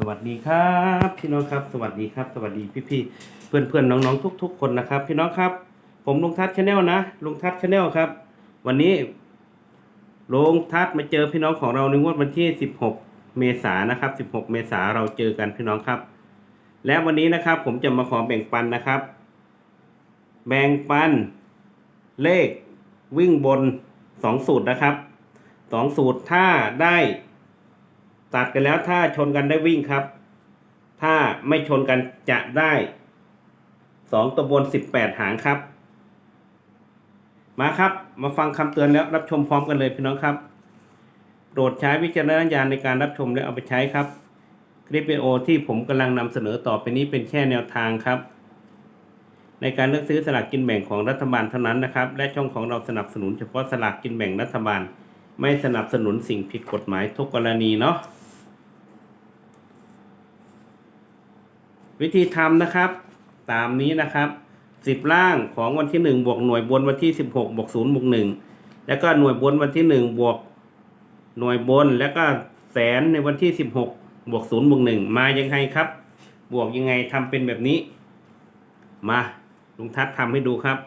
สวัสดีครับ พี่น้องครับ สวัสดีครับ สวัสดีพี่พี่เพื่อนเพื่อนน้องๆทุก ๆ คนนะครับ พี่น้องครับ ผมลุงทัศชาแนลนะลุงทัศชาแนลครับ วันนี้ลุงทัศมาเจอพี่น้องของเราในงวดวันที่ 16 เมษายนนะครับ 16 เมษายนเราเจอกันพี่น้องครับ และวันนี้นะครับ ผมจะมาขอแบ่งปันนะครับ แบ่งปัน เลขวิ่งบนสองสูตรนะครับสองสูตรถ้าได้ ตัดกันแล้วถ้าชนกันได้วิ่งครับ ถ้าไม่ชนกันจะได้สองตัวบนสิบแปดหางครับ มาครับ มาฟังคำเตือนแล้วรับชมพร้อมกันเลยพี่น้องครับโปรดใช้วิจารณญาณในการรับชมและเอาไปใช้ครับ คลิปวิดีโอที่ผมกำลังนำเสนอต่อไปนี้เป็นแค่แนวทางครับ ในการเลือกซื้อสลากกินแบ่งของรัฐบาลเท่านั้นนะครับ และช่องของเราสนับสนุนเฉพาะสลากกินแบ่งรัฐบาล ไม่สนับสนุนสิ่งผิดกฎหมายทุกกรณีเนาะ วิธีทำนะครับ ตามนี้นะครับสิบล่างของวันที่หนึ่งบวกหน่วยบนวันที่สิบหกบวกศูนย์บวกหนึ่งแล้วก็หน่วยบนวันที่หนึ่งบวกหน่วยบนแล้วก็แสนในวันที่สิบหกบวกศูนย์บวกหนึ่งมายังไงครับ บวกยังไงทำเป็นแบบนี้ มาลุงทัศน์ทำให้ดูครับ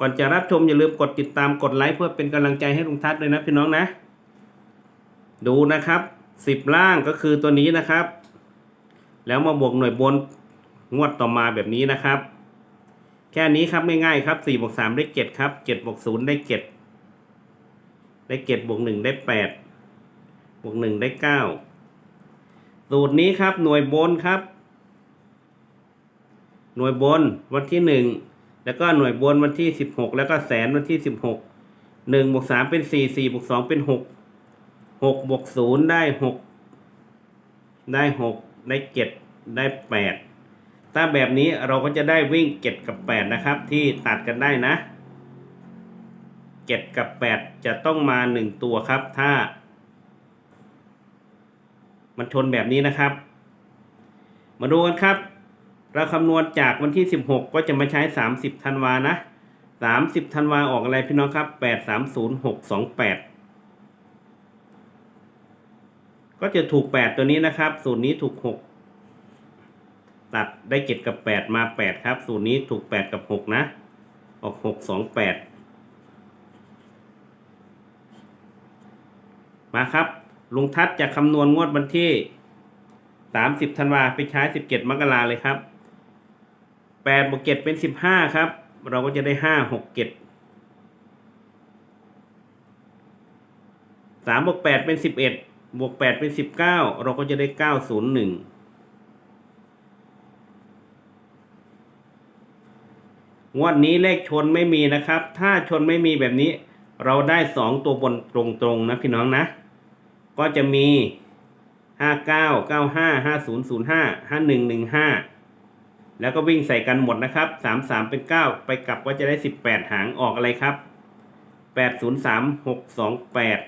ก่อนจะรับชมอย่าลืมกดติดตามกดไลค์เพื่อเป็นกำลังใจให้ลุงทัศน์เลยนะพี่น้องนะ ดูนะครับสิบล่างก็คือตัวนี้นะครับ แล้วมาบวกหน่วยบนงวดต่อมาแบบนี้นะครับ แค่นี้ครับง่ายๆครับสี่บวกสามได้เจ็ดครับเจ็ดบวกศูนย์ได้เจ็ดได้เจ็ดบวกหนึ่งได้แปดบวกหนึ่งได้เก้าสูตรนี้ครับหน่วยบนครับ หน่วยบนวันที่หนึ่งแล้วก็หน่วยบนวันที่สิบหกแล้วก็แสนวันที่สิบหกหนึ่งบวกสามเป็นสี่สี่บวกสองเป็นหกหกบวกศูนย์ได้หกได้หก ได้เจ็ดได้แปดถ้าแบบนี้เราก็จะได้วิ่งเจ็ดกับแปดนะครับ ที่ตัดกันได้นะเจ็ดกับแปดจะต้องมาหนึ่งตัวครับ ถ้า มันชนแบบนี้นะครับ มาดูกันครับ เราคำนวณจากวันที่16ก็จะมาใช้30ธันวานะ30ธันวาออกอะไรพี่น้องครับ830628ก็ ก็จะถูก 8 ตัวนี้นะครับ สูตรนี้ถูก 6 ตัดได้ 7 กับ 8 มา 8 ครับ สูตรนี้ถูก 8 กับ 6 นะ ออก 6 2 8 มาครับ ลุงทัศจะคำนวณงวดวันที่ 30ธันวาไปใช้ 17 มกราเลยครับแปดบวกเจ็ดเป็นสิบห้าครับ เราก็จะได้ห้าหกเจ็ดสามบวกแปดเป็นสิบเอ็ด บวกแปดเป็นสิบเก้าเราก็จะได้เก้าศูนย์หนึ่งงวดนี้เลขชนไม่มีนะครับ ถ้าชนไม่มีแบบนี้ เราได้สองตัวบนตรงๆนะพี่น้องนะ ก็จะมีห้าเก้าเก้าห้าห้าศูนย์ศูนย์ห้าห้าหนึ่งหนึ่งห้าแล้วก็วิ่งใส่กันหมดนะครับสามสามเป็นเก้าไปกลับก็จะได้สิบแปดหางออกอะไรครับแปดศูนย์สามหกสองแปด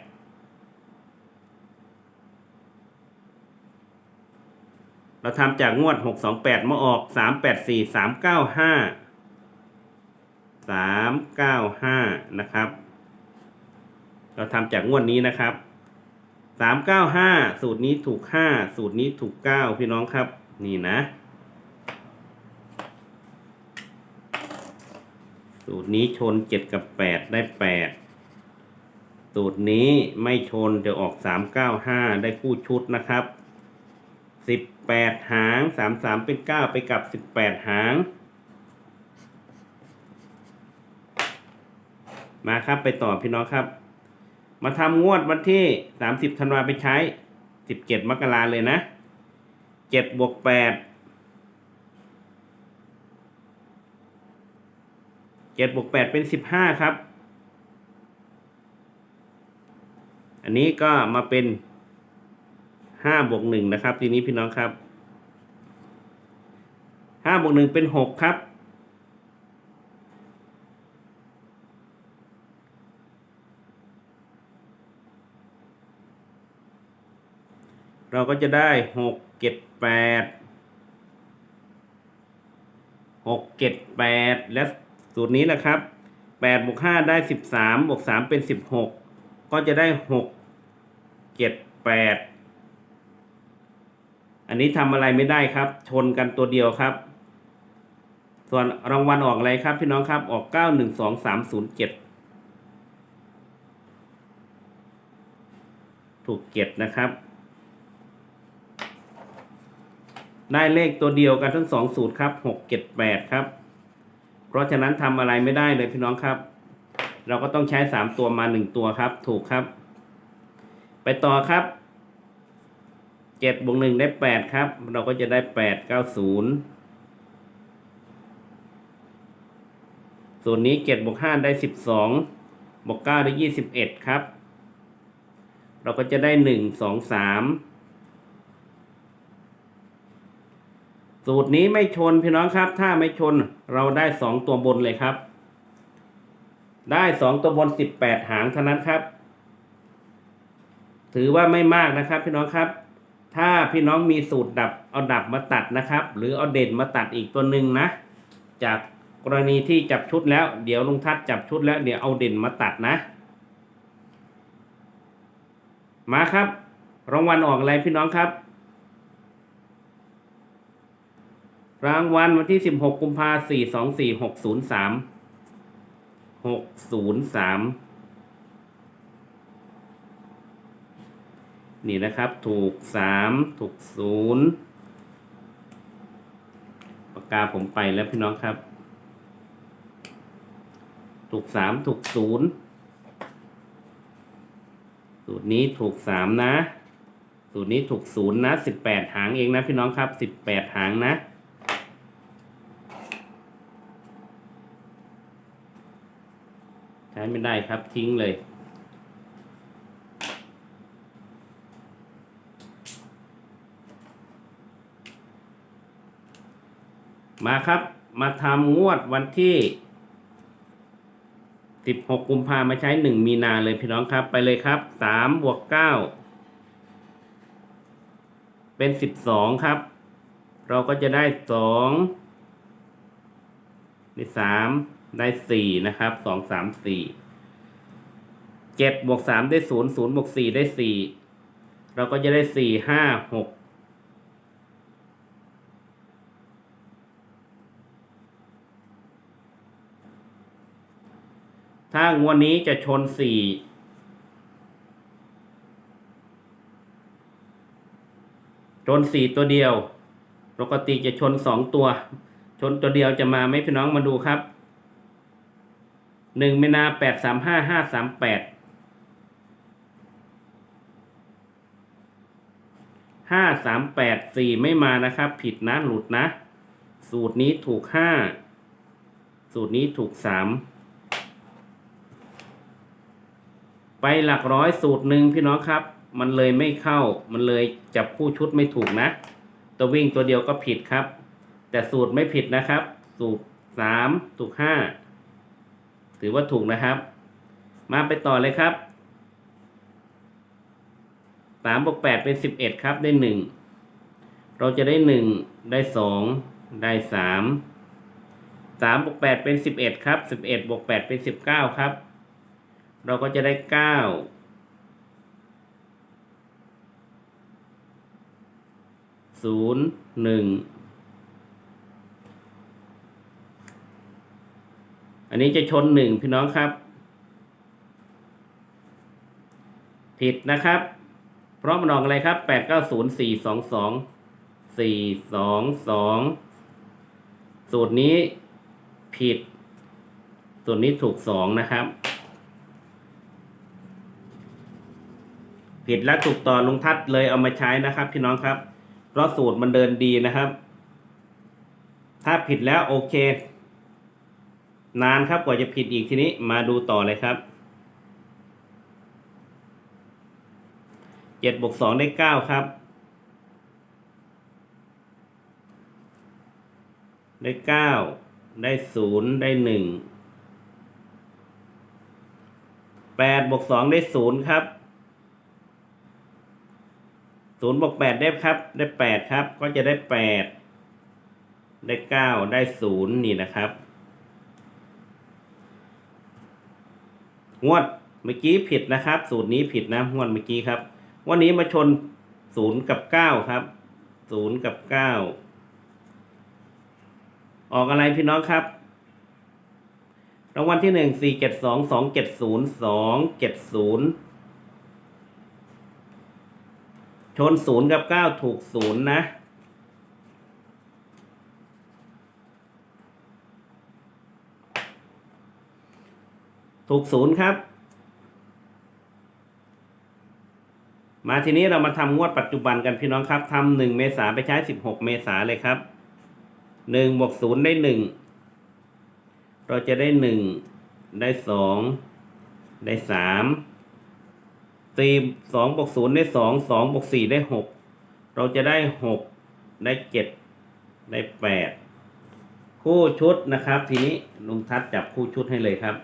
เราทำจากงวดหกสองแปดมาออกสามแปดสี่สามเก้าห้าสามเก้าห้านะครับ เราทำจากงวดนี้นะครับสามเก้าห้าสูตรนี้ถูกห้าสูตรนี้ถูกเก้าพี่น้องครับ นี่นะ สูตรนี้ชนเจ็ดกับแปดได้แปดสูตรนี้ไม่ชนจะออกสามเก้าห้าได้คู่ชุดนะครับสิ บแปดหางสามสามเป็นเก้าไปกับสิบแปดหาง มาครับไปต่อพี่น้องครับ มาทำงวดวันที่สามสิบธันวาไปใช้สิบเจ็ดมกราเลยนะเจ็ดบวกแปดเจ็ดบวกแปดเป็นสิบห้าครับ อันนี้ก็มาเป็น ห้าบวกหนึ่งนะครับ ทีนี้พี่น้องครับห้าบวกหนึ่งเป็นหกครับเราก็จะได้หกเจ็ดแปดหกเจ็ดแปดและสูตรนี้แหละครับแปดบวกห้าได้สิบสามบวกสามเป็นสิบหกก็จะได้หกเจ็ดแปด อันนี้ทำอะไรไม่ได้ครับ ชนกันตัวเดียวครับ ส่วนรางวัลออกอะไรครับ พี่น้องครับออกเก้าหนึ่งสองสามศูนย์เจ็ดถูกเจ็ดนะครับ ได้เลขตัวเดียวกันทั้งสองสูตรครับหกเจ็ดแปดครับ เพราะฉะนั้นทำอะไรไม่ได้เลยพี่น้องครับ เราก็ต้องใช้สามตัวมาหนึ่งตัวครับ ถูกครับ ไปต่อครับ เจ็ดบวกหนึ่งได้แปดครับ เราก็จะได้แปดเก้าศูนย์ส่วนนี้เจ็ดบวกห้าได้สิบสองบวกเก้าได้ยี่สิบเอ็ดครับ เราก็จะได้หนึ่งสองสามสูตรนี้ไม่ชนพี่น้องครับ ถ้าไม่ชนเราได้สองตัวบนเลยครับ ได้สองตัวบนสิบแปดหางเท่านั้นครับ ถือว่าไม่มากนะครับพี่น้องครับ ถ้าพี่น้องมีสูตรดับเอาดับมาตัดนะครับ หรือเอาเด่นมาตัดอีกตัวหนึ่งนะ จากกรณีที่จับชุดแล้ว เดี๋ยวลุงทัดจับชุดแล้วเดี๋ยวเอาเด่นมาตัดนะ มาครับ รางวัลออกอะไรพี่น้องครับ รางวัลวันที่ 16 กุมภาพันธ์4 2 4 6 0 3 6 0 3 นี่นะครับ ถูก3ถูก0ปากกาผมไปแล้วพี่น้องครับ ถูก3ถูก0สูตรนี้ถูก3นะ สูตรนี้ถูก0นะ18หางเองนะพี่น้องครับ18หางนะใช้ไม่ได้ครับทิ้งเลย มาครับ มาทำงวดวันที่ 16 กุมภามาใช้ 1 มีนาเลยพี่น้องครับ ไปเลยครับ 3 บวก 9 เป็น 12 ครับ เราก็จะได้ 2 ได้ 3 ได้ 4 นะครับ 2 3 4 7บวก3ได้ 0 0บวก4ได้ 4 เราก็จะได้ 4 5 6 ถ้างวดนี้จะชนสี่ชนสี่ตัวเดียว ปกติจะชนสองตัว ชนตัวเดียวจะมาไหมพี่น้องมาดูครับหนึ่งมีนาแปดสามห้าห้าสามแปดห้าสามแปดสี่ไม่มานะครับ ผิดนะหลุดนะ สูตรนี้ถูกห้าสูตรนี้ถูกสาม ไปหลักร้อยสูตรหนึ่งพี่น้องครับ มันเลยไม่เข้า มันเลยจับคู่ชุดไม่ถูกนะ ตัววิ่งตัวเดียวก็ผิดครับ แต่สูตรไม่ผิดนะครับ สูตรสามถูกห้าถือว่าถูกนะครับ มาไปต่อเลยครับสามบวกแปดเป็นสิบเอ็ดครับได้หนึ่งเราจะได้หนึ่งได้สองได้สามสามบวกแปดเป็นสิบเอ็ดครับสิบเอ็ดบวกแปดเป็นสิบเก้าครับ เราก็จะได้เก้าศูนย์หนึ่งอันนี้จะชนหนึ่งพี่น้องครับ ผิดนะครับ เพราะมันออกอะไรครับแปดเก้าศูนย์สี่สองสองสี่สองสองสูตรนี้ผิดสูตรนี้ถูกสองนะครับ ผิดและถูกต่อลุงทัดเลยเอามาใช้นะครับ พี่น้องครับ เพราะสูตรมันเดินดีนะครับ ถ้าผิดแล้วโอเค นานครับกว่าจะผิดอีกทีนี้มาดูต่อเลยครับเจ็ดบวกสองได้เก้าครับได้เก้าได้ศูนย์ได้หนึ่งแปดบวกสองได้ศูนย์ครับ ศูนย์บวกแปดได้ครับ ได้แปดครับ ก็จะได้แปดได้เก้าได้ศูนย์นี่นะครับ งวดเมื่อกี้ผิดนะครับ สูตรนี้ผิดนะงวดเมื่อกี้ครับ วันนี้มาชนศูนย์กับเก้าครับศูนย์กับเก้าออกอะไรพี่น้องครับรางวัลที่หนึ่งสี่เจ็ดสองสองเจ็ดศูนย์สองเจ็ดศูนย์ ชนศูนย์กับเก้าถูกศูนย์นะ ถูกศูนย์ครับ มาทีนี้เรามาทำงวดปัจจุบันกันพี่น้องครับทำหนึ่งเมษาไปใช้สิบหกเมษาเลยครับหนึ่งบวกศูนย์ได้หนึ่งเราจะได้หนึ่งได้สองได้สาม สี่สองบวกศูนย์ได้สองสองบวกสี่ได้หกเราจะได้หกได้เจ็ดได้แปดคู่ชุดนะครับ ทีนี้ลุงทัศจับคู่ชุดให้เลยครับ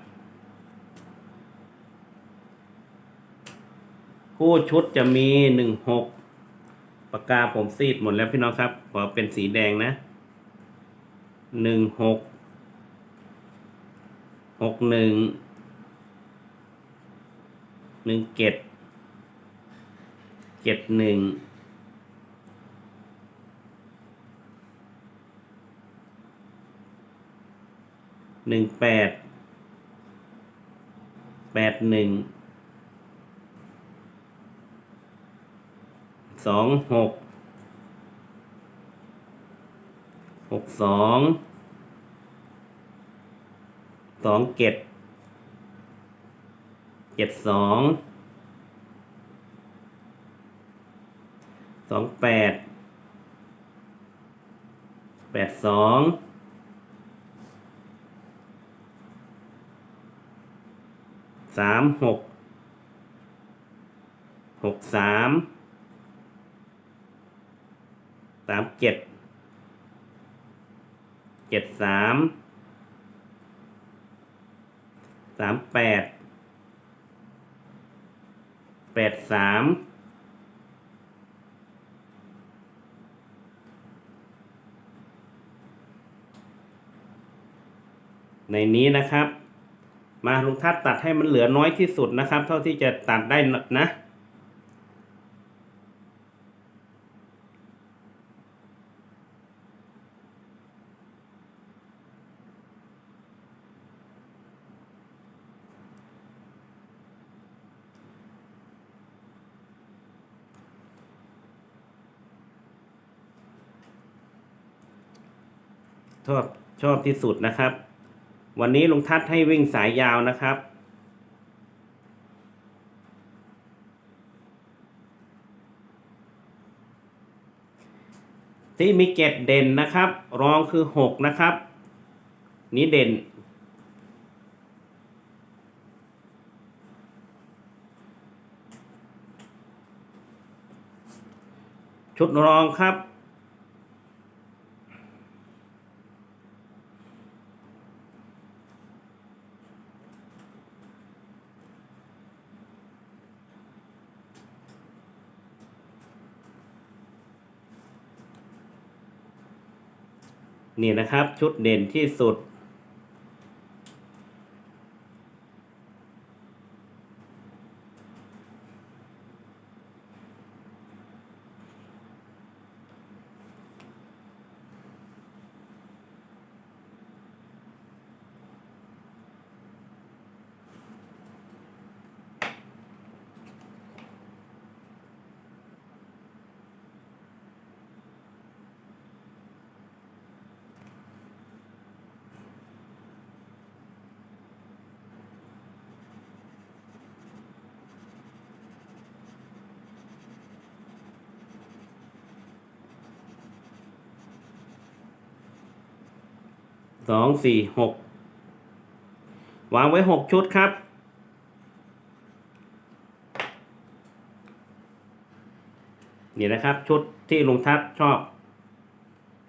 คู่ชุดจะมีหนึ่งหกปากกาผมซีดหมดแล้วพี่น้องครับ ขอเป็นสีแดงนะหนึ่งหกหกหนึ่งหนึ่งเจ็ด จ็ดหนึ่งหนึ่งแปดแปดหนึ่งสองหกหกสองสองเจ็ดเจ็ดสอง สองแปดแปดสองสามหกหกสามสามเจ็ดเจ็ดสามสามแปดแปดสาม ในนี้นะครับ มาลุงทัศน์ตัดให้มันเหลือน้อยที่สุดนะครับ เท่าที่จะตัดได้นะชอบชอบที่สุดนะครับ วันนี้ลุงทัศน์ให้วิ่งสายยาวนะครับ ที่มีเกตเด่นนะครับ รองคือหกนะครับ นี้เด่น ชุดรองครับ นี่นะครับชุดเด่นที่สุด สองสี่หกวางไว้หกชุดครับ นี่นะครับชุดที่ลุงทัศชอบ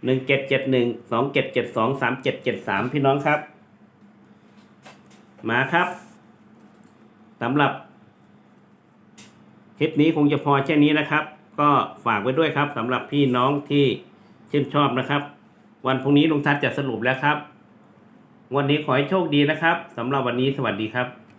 หนึ่งเจ็ดเจ็ดหนึ่งสองเจ็ดเจ็ดสองสามเจ็ดเจ็ดสามพี่น้องครับ มาครับสำหรับคลิปนี้คงจะพอแค่นี้นะครับ ก็ฝากไว้ด้วยครับสำหรับพี่น้องที่ชื่นชอบนะครับ วันพรุ่งนี้ลุงทัศน์จะสรุปแล้วครับ วันนี้ขอให้โชคดีนะครับสำหรับวันนี้สวัสดีครับ